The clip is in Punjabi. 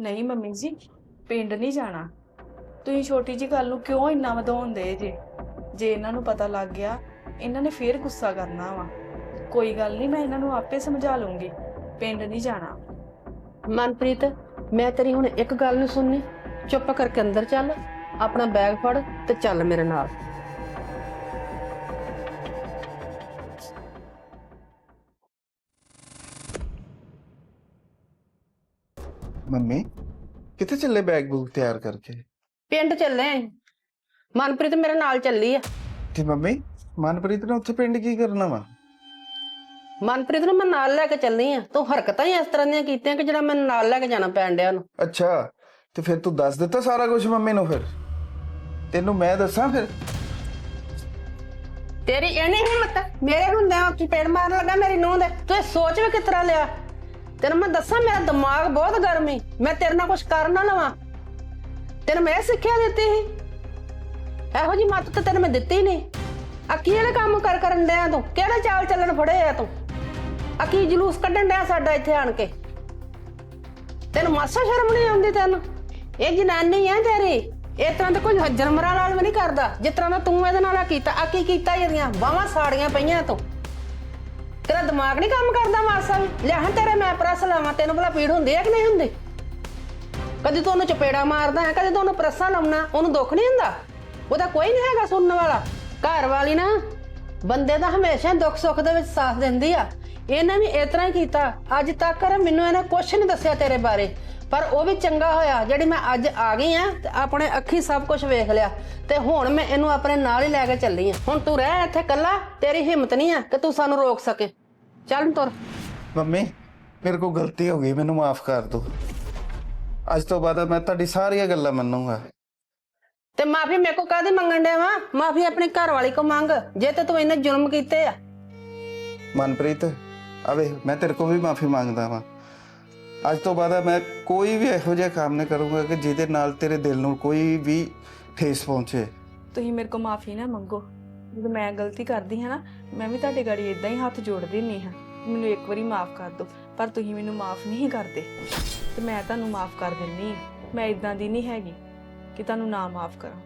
ਨਹੀਂ ਮੰਮੀ ਜੀ, ਪਿੰਡ ਨਹੀਂ ਜਾਣਾ। ਤੁਸੀਂ ਛੋਟੀ ਜੀ ਗੱਲ ਨੂੰ ਕਿਉਂ ਇੰਨਾ ਵਧਾਉਂਦੇ ਜੇ? ਜੇ ਇਹਨਾਂ ਨੂੰ ਪਤਾ ਲੱਗ ਗਿਆ, ਇਹਨਾਂ ਨੇ ਫੇਰ ਗੁੱਸਾ ਕਰਨਾ ਵਾ। ਕੋਈ ਗੱਲ ਨਹੀਂ, ਮੈਂ ਇਹਨਾਂ ਨੂੰ ਆਪੇ ਸਮਝਾ ਲੂੰਗੀ ਪਿੰਡ ਨਹੀਂ ਜਾਣਾ। ਮਨਪ੍ਰੀਤ, ਮੈਂ ਤੇਰੀ ਹੁਣ ਇੱਕ ਗੱਲ ਨੂੰ ਸੁਣਨੀ। ਚੁੱਪ ਕਰਕੇ ਅੰਦਰ ਚੱਲ, ਆਪਣਾ ਬੈਗ ਫੜ ਤੇ ਚੱਲ ਮੇਰੇ ਨਾਲ। ਮੰਮੀ ਕਿੱਥੇ ਚੱਲੇ ਬੈਗ ਬੂਗ ਤਿਆਰ ਕਰਕੇ? ਪਿੰਡ ਚੱਲੇ ਆਂ। ਮਨਪ੍ਰੀਤ ਮੇਰੇ ਨਾਲ ਚੱਲੀ ਆ। ਤੇ ਮੰਮੀ ਮਨਪ੍ਰੀਤ ਨੇ ਉੱਥੇ ਪਿੰਡ ਕੀ ਕਰਨਾ ਵਾ? ਮਨਪ੍ਰੀਤ ਨੂੰ ਮੈਂ ਨਾਲ ਲੈ ਕੇ ਚੱਲੀ ਆ। ਤੂੰ ਹਰਕਤਾਂ ਹੀ ਇਸ ਤਰ੍ਹਾਂ ਦੀਆਂ ਕੀਤੀਆਂ ਕਿ ਜਿਹੜਾ ਮੈਨੂੰ ਨਾਲ ਲੈ ਕੇ ਜਾਣਾ ਪੈਣ ਡਿਆ ਉਹਨੂੰ। ਅੱਛਾ ਤੇ ਫਿਰ ਤੂੰ ਦੱਸ ਦਿੱਤਾ ਸਾਰਾ ਕੁਝ ਮੰਮੀ ਨੂੰ ਫਿਰ? ਤੈਨੂੰ ਮੈਂ ਦੱਸਾਂ ਫਿਰ? ਤੇਰੀ ਇਹ ਨਹੀਂ ਹਿੰਮਤ। ਮੇਰੇ ਹੁੰਦਿਆਂ ਚਪੇੜ ਮਾਰਨ ਲੱਗਾ ਮੇਰੀ ਨੂੰਹ ਦੇ। ਤੂੰ ਇਹ ਸੋਚ ਵੀ ਕਿਸ ਤਰ੍ਹਾਂ ਲਿਆ? ਤੈਨੂੰ ਮੈਂ ਦੱਸਾਂ, ਮੇਰਾ ਦਿਮਾਗ ਬਹੁਤ ਗਰਮ ਈ ਮੈਂ ਤੇਰੇ ਨਾਲ ਕੁਝ ਕਰ ਨਾ ਲਵਾਂ। ਤੈਨੂੰ ਮੈਂ ਇਹ ਸਿੱਖਿਆ ਦਿੱਤੀ ਸੀ। ਇਹੋ ਜੀ ਮੱਤ ਤਾਂ ਤੈਨੂੰ ਮੈਂ ਦਿੱਤੀ ਨਹੀਂ। ਆ ਕਿਹੜੇ ਕੰਮ ਕਰ ਕਰਨ ਡਿਆ ਤੂੰ। ਕਿਹੜੇ ਚਾਲ ਚੱਲਣ ਫੜੇ ਆ ਤੂੰ? ਆ ਕੀ ਜਲੂਸ ਕੱਢਣ ਡਿਆ ਸਾਡਾ ਇੱਥੇ ਆਣ ਕੇ। ਤੈਨੂੰ ਮਾਸਾ ਸ਼ਰਮ ਨਹੀਂ ਆਉਂਦੀ ਤੈਨੂੰ? ਇਹ ਜਨਾਨੀ ਹੈ ਤੇਰੀ। ਇਸ ਤਰ੍ਹਾਂ ਤਾਂ ਕੋਈ ਜਨਮਰਾ ਨਾਲ ਵੀ ਨਹੀਂ ਕਰਦਾ। ਜਿਸ ਤਰ੍ਹਾਂ ਦਾ ਤੂੰ ਇਹਦੇ ਨਾਲ ਆ ਕੀਤਾ ਆ ਕੀ ਕੀਤਾ ਇਹਦੀਆਂ? ਬਾਹਾਂ ਸਾੜੀਆਂ ਪਈਆਂ ਤੂੰ। ਤੇਰਾ ਦਿਮਾਗ ਨਹੀਂ ਕੰਮ ਕਰਦਾ ਮਾਸਾ? ਵੀ ਲੈ ਹਾਂ ਤੇਰੇ ਮੈਂ ਪ੍ਰੈਸ ਲਾਵਾਂ, ਤੈਨੂੰ ਭਲਾ ਪੀੜ ਹੁੰਦੀ ਹੈ ਕਿ ਨਹੀਂ ਹੁੰਦੀ? ਕਦੀ ਤੂੰ ਉਹਨੂੰ ਚਪੇੜਾ ਮਾਰਦਾ ਹੈ, ਕਦੀ ਤੂੰ ਉਹਨੂੰ ਪ੍ਰੈਸਾਂ ਲਾਉਣਾ, ਉਹਨੂੰ ਦੁੱਖ ਨਹੀਂ ਹੁੰਦਾ? ਉਹਦਾ ਕੋਈ ਨਹੀਂ ਹੈਗਾ ਸੁਣਨ ਵਾਲਾ। ਘਰ ਵਾਲੀ ਨਾ ਬੰਦੇ ਦਾ ਹਮੇਸ਼ਾ ਦੁੱਖ ਸੁੱਖ ਦੇ ਵਿੱਚ ਸਾਥ ਦਿੰਦੀ ਆ। ਇਹਨੇ ਵੀ ਇਸ ਤਰ੍ਹਾਂ ਹੀ ਕੀਤਾ। ਅੱਜ ਤੱਕ ਮੈਨੂੰ ਇਹਨੇ ਕੁਝ ਨਹੀਂ ਦੱਸਿਆ ਤੇਰੇ ਬਾਰੇ। ਪਰ ਉਹ ਵੀ ਚੰਗਾ ਹੋਇਆ। ਜਿਹੜੀ ਮੈਂ ਅੱਜ ਆ ਗਈ ਆ ਤੇ ਆਪਣੇ ਅੱਖੀ ਸਭ ਕੁਝ ਵੇਖ ਲਿਆ। ਤੇ ਹੁਣ ਮੈਂ ਇਹਨੂੰ ਆਪਣੇ ਨਾਲ ਹੀ ਲੈ ਕੇ ਚੱਲੀ ਆ। ਹੁਣ ਤੂੰ ਰਹਿ ਇੱਥੇ ਕੱਲਾ ਤੇਰੀ ਹਿੰਮਤ ਨਹੀਂ ਆ ਕਿ ਤੂੰ ਸਾਨੂੰ ਰੋਕ ਸਕੇ। ਚੱਲ ਤੁਰ। ਮੰਮੀ ਮੇਰੇ ਕੋਲ ਗਲਤੀ ਹੋ ਗਈ ਮੈਨੂੰ ਮਾਫ ਕਰ ਦਿਓ ਅੱਜ ਤੋਂ ਬਾਅਦ ਮੈਂ ਤੁਹਾਡੀ ਸਾਰੀਆਂ ਗੱਲਾਂ ਮੰਨੂਗਾ। ਤੇ ਮਾਫੀ ਮੇਰੇ ਕੋ ਕਾਦੀ ਮੰਗਣ ਡਿਆ ਵਾ? ਮਾਫੀ ਆਪਣੀ ਘਰ ਵਾਲੀ ਕੋ ਮੰਗ। ਜੇ ਤੇ ਤੂੰ ਇਹਨੇ ਜ਼ੁਲਮ ਕੀਤੇ ਆ। ਮਨਪ੍ਰੀਤ ਆਵੇ ਮੈਂ ਤੇਰੇ ਕੋਲ ਵੀ ਮਾਫੀ ਮੰਗਦਾ ਵਾਂ। ਅੱਜ ਤੋਂ ਬਾਅਦ ਮੈਂ ਕੋਈ ਵੀ ਇਹੋ ਜਿਹਾ ਕੰਮ ਨਹੀਂ ਕਰੂੰਗਾ ਕਿ ਜਿਹਦੇ ਨਾਲ ਤੇਰੇ ਦਿਲ ਨੂੰ ਕੋਈ ਵੀ ਠੇਸ ਪਹੁੰਚੇ। ਤੁਸੀਂ ਮੇਰੇ ਕੋਲ ਮਾਫੀ ਨਾ ਮੰਗੋ। ਜਦੋਂ ਮੈਂ ਗਲਤੀ ਕਰਦੀ ਹਾਂ ਨਾ, ਮੈਂ ਵੀ ਤੁਹਾਡੇ ਗਾੜੀ ਇਦਾਂ ਹੀ ਹੱਥ ਜੋੜ ਨਹੀਂ ਹਾਂ। ਮੈਨੂੰ ਇੱਕ ਵਾਰੀ ਮਾਫ ਕਰ ਦਿਓ, ਪਰ ਤੁਸੀਂ ਮੈਨੂੰ ਮਾਫ ਨਹੀਂ ਕਰਦੇ। ਤੇ ਮੈਂ ਤੁਹਾਨੂੰ ਮਾਫ ਕਰ ਦਿੰਨੀ ਹਾਂ। ਮੈਂ ਇਦਾਂ ਦੀ ਨਹੀਂ ਹੈਗੀ ਕਿ ਤੁਹਾਨੂੰ ਨਾ ਮਾਫ ਕਰਾਂ।